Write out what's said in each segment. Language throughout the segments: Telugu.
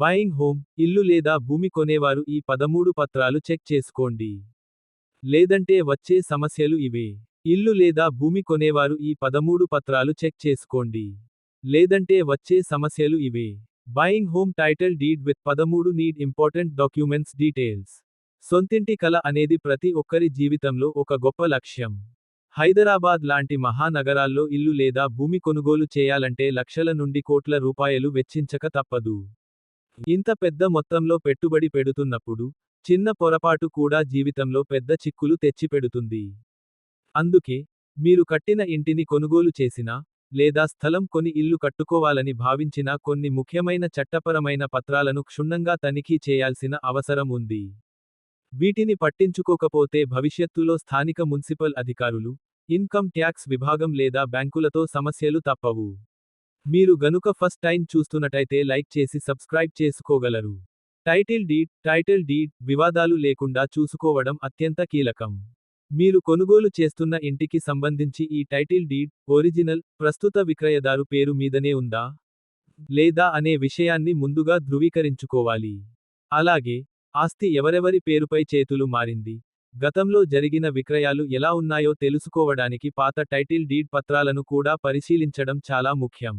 బయింగ్ హోమ్ ఇల్లు లేదా భూమి కొనేవారు ఈ పదమూడు పత్రాలు చెక్ చేసుకోండి. లేదంటే వచ్చే సమస్యలు ఇవే. ఇల్లు లేదా భూమి కొనేవారు ఈ పదమూడు పత్రాలు చెక్ చేసుకోండి. లేదంటే వచ్చే సమస్యలు ఇవే. Buying home title deed with పదమూడు నీడ్ ఇంపార్టెంట్ డాక్యుమెంట్స్ డీటెయిల్స్. సొంతింటి కల అనేది ప్రతి ఒక్కరి జీవితంలో ఒక గొప్ప లక్ష్యం. హైదరాబాద్ లాంటి మహానగరాల్లో ఇల్లు లేదా భూమి కొనుగోలు చేయాలంటే లక్షల నుండి కోట్ల రూపాయలు వెచ్చించక తప్పదు. ఇంత పెద్ద మొత్తంలో పెట్టుబడి పెడుతున్నప్పుడు చిన్న పొరపాటు కూడా జీవితంలో పెద్ద చిక్కులు తెచ్చిపెడుతుంది. అందుకే మీరు కట్టిన ఇంటిని కొనుగోలు చేసినా లేదా స్థలం కొని ఇల్లు కట్టుకోవాలని భావించిన కొన్ని ముఖ్యమైన చట్టపరమైన పత్రాలను క్షుణ్ణంగా తనిఖీ చేయాల్సిన అవసరం ఉంది. వీటిని పట్టించుకోకపోతే భవిష్యత్తులో స్థానిక మున్సిపల్ అధికారులు ఇన్కమ్ ట్యాక్స్ విభాగం లేదా బ్యాంకులతో సమస్యలు తప్పవు. మీరు గనుక ఫస్ట్ టైం చూస్తున్నట్టయితే లైక్ చేసి సబ్స్క్రైబ్ చేసుకోగలరు. టైటిల్ డీడ్ టైటిల్ డీడ్ వివాదాలు లేకుండా చూసుకోవడం అత్యంత కీలకం. మీరు కొనుగోలు చేస్తున్న ఇంటికి సంబంధించి ఈ టైటిల్ డీడ్ ఒరిజినల్ ప్రస్తుత విక్రయదారు పేరు మీదనే ఉందా? లేదా అనే విషయాన్ని ముందుగా ధృవీకరించుకోవాలి. అలాగే ఆస్తి ఎవరెవరి పేరుపై చేతులు మారింది? గతంలో జరిగిన విక్రయాలు ఎలా ఉన్నాయో తెలుసుకోవడానికి పాత టైటిల్ డీడ్ పత్రాలను కూడా పరిశీలించడం చాలా ముఖ్యం.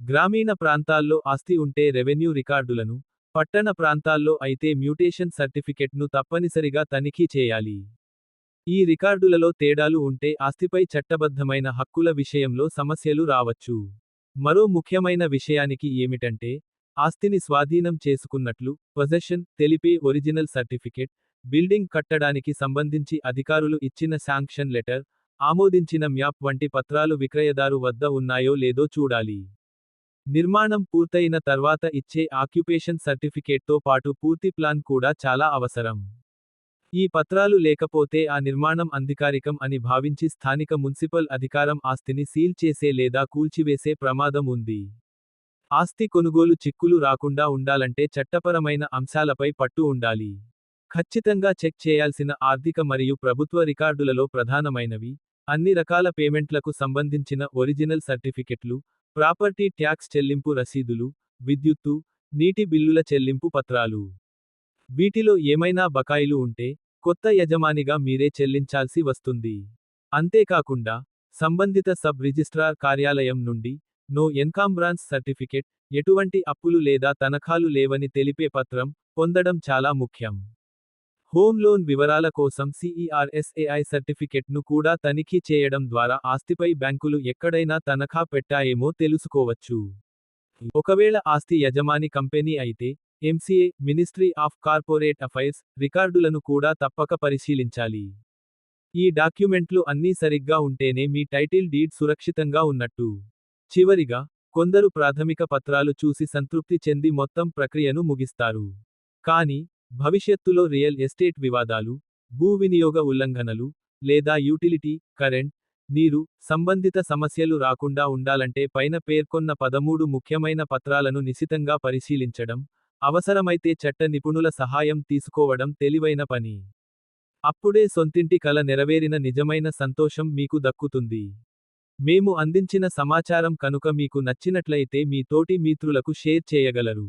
గ్రామీణ ప్రాంతాల్లో ఆస్తి ఉంటే రెవెన్యూ రికార్డులను పట్టణ ప్రాంతాల్లో అయితే మ్యూటేషన్ సర్టిఫికెట్ను తప్పనిసరిగా తనిఖీ చేయాలి. ఈ రికార్డులలో తేడాలు ఉంటే ఆస్తిపై చట్టబద్ధమైన హక్కుల విషయంలో సమస్యలు రావచ్చు. మరో ముఖ్యమైన విషయానికి ఏమిటంటే ఆస్తిని స్వాధీనం చేసుకున్నట్లు పొజెషన్ తెలిపే ఒరిజినల్ సర్టిఫికెట్ బిల్డింగ్ కట్టడానికి సంబంధించి అధికారులు ఇచ్చిన శాంక్షన్ లెటర్ ఆమోదించిన మ్యాప్ వంటి పత్రాలు విక్రయదారు వద్ద ఉన్నాయో లేదో చూడాలి. నిర్మాణం పూర్తయిన తర్వాత ఇచ్చే ఆక్యుపేషన్ సర్టిఫికేట్తో పాటు పూర్తి ప్లాన్ కూడా చాలా అవసరం. ఈ పత్రాలు లేకపోతే ఆ నిర్మాణం అంధికారికం అని భావించి స్థానిక మున్సిపల్ అధికారం ఆస్తిని సీల్ చేసే లేదా కూల్చివేసే ప్రమాదం ఉంది. ఆస్తి కొనుగోలు చిక్కులు రాకుండా ఉండాలంటే చట్టపరమైన అంశాలపై పట్టు ఉండాలి. ఖచ్చితంగా చెక్ చేయాల్సిన ఆర్థిక మరియు ప్రభుత్వ రికార్డులలో ప్రధానమైనవి. అన్ని రకాల పేమెంట్లకు సంబంధించిన ఒరిజినల్ సర్టిఫికెట్లు ప్రాపర్టీ ట్యాక్స్ చెల్లింపు రసీదులు విద్యుత్తు నీటి బిల్లుల చెల్లింపు పత్రాలు. వీటిలో ఏమైనా బకాయిలు ఉంటే కొత్త యజమానిగా మీరే చెల్లించాల్సి వస్తుంది. అంతేకాకుండా సంబంధిత సబ్ రిజిస్ట్రార్ కార్యాలయం నుండి నో ఎన్కాంబ్రాన్స్ సర్టిఫికెట్ ఎటువంటి అప్పులు లేదా తనఖాలు లేవని తెలిపే పత్రం పొందడం చాలా ముఖ్యం. హోమ్ లోన్ వివరాల కోసం సిఈఆర్ఎస్ఏఐ సర్టిఫికెట్ను కూడా తనిఖీ చేయడం ద్వారా ఆస్తిపై బ్యాంకులు ఎక్కడైనా తనఖా పెట్టాయేమో తెలుసుకోవచ్చు. ఒకవేళ ఆస్తి యజమాని కంపెనీ అయితే MCA ministry of corporate affairs రికార్డులను కూడా తప్పక పరిశీలించాలి. ఈ డాక్యుమెంట్లు అన్నీ సరిగ్గా ఉంటేనే మీ టైటిల్ డీడ్ సురక్షితంగా ఉన్నట్టు. చివరిగా కొందరు ప్రాథమిక పత్రాలు చూసి సంతృప్తి చెంది మొత్తం ప్రక్రియను ముగిస్తారు. కానీ భవిష్యత్తులో రియల్ ఎస్టేట్ వివాదాలు భూ వినియోగ ఉల్లంఘనలు లేదా యూటిలిటీ కరెంట్ నీరు సంబంధిత సమస్యలు రాకుండా ఉండాలంటే పైన పేర్కొన్న పదమూడు ముఖ్యమైన పత్రాలను నిశితంగా పరిశీలించడం అవసరమైతే చట్ట నిపుణుల సహాయం తీసుకోవడం తెలివైన పని. అప్పుడే సొంతింటి కల నెరవేరిన నిజమైన సంతోషం మీకు దక్కుతుంది. మేము అందించిన సమాచారం కనుక మీకు నచ్చినట్లయితే మీ తోటి మిత్రులకు షేర్ చేయగలరు.